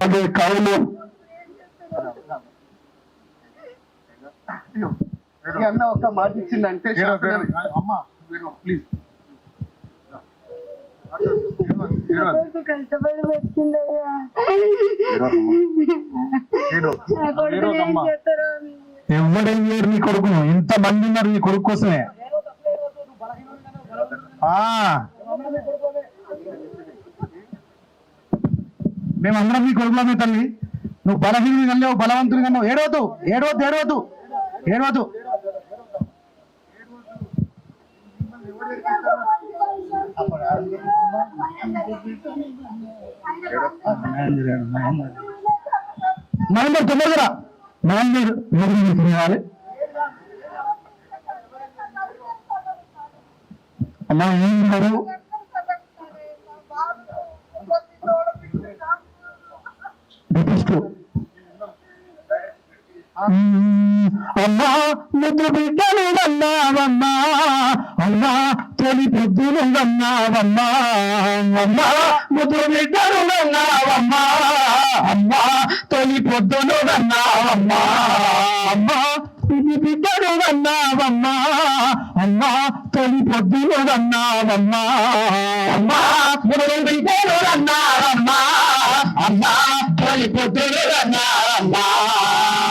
అదే కావున ఈ అన్న ఒక మాట ఇచ్చిందంటే కొడుకు కష్టపడి పెట్టిందయ్యా కొడుకు. ఎవడేం చేయరు నీ కొడుకును? ఇంత మంది ఉన్నారు నీ కొడుకు కోసమే. మేమందరం నీ కొడుకులమే తల్లి. నువ్వు బలహీనుని కన్నావు బలవంతుని కన్నావు. ఏడవద్దు ఏడవద్దు ఏడవద్దు ఏడవద్దు. మహేందర్ తొందరగా మహేందర్ ఎవరు తినాలి అమ్మా ఏం తిన్నారు అమ్మా ముద్దు బిడ్డలు అన్నావమ్మా అమ్మా తొలి పొద్దులు అన్నావమ్మా అమ్మా ముద్దు బిడ్డలు అన్నావమ్మా అమ్మా తొలి పొద్దులు అన్నావమ్మా అమ్మా తొలి బిడ్డలు అన్నావమ్మా అమ్మా తొలి పొద్దులు అన్నావమ్మా అమ్మా ముద్దు బిడ్డ అన్నావమ్మా అమ్మా తొలి పొద్దులు అన్నావమ్మా